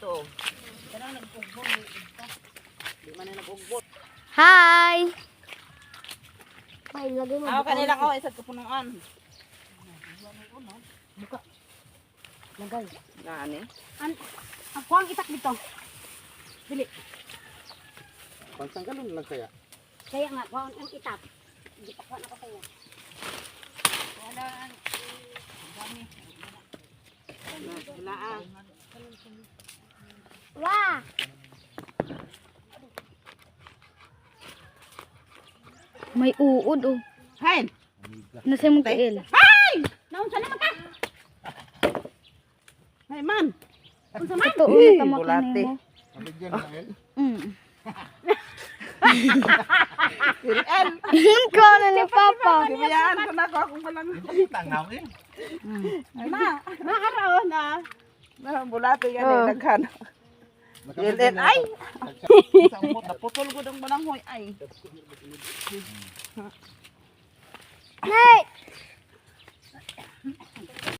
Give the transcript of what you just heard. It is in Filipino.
to. Kanang nagpugbon. Di man na nagugbot. Hi! Ay, lagay mo. Ako kanila ko isa kapunuan. Lagay. Gani. An, ako ang itak dito. Dili. Pansanggalon lang kaya. Kaya nga, ako ang itak. Hindi pa ko na ko kaya. Wala ang dami. Wala ah. May uod oh. Hain. Nasa mong kail. Naunsa naman ka? Hay man. Unsa man? Ito oh, natamak bulate. mo. Nabigyan na eh. Mm. Sirian. Ikaw na ni Papa. Kibayaan ko na ako akong palang. Tangaw eh. Na. Maaraw na. Na bulate yan Oh. oh. daghan. Yelen ay. Isang mo naputol ko dong balanghoy ay. Nay!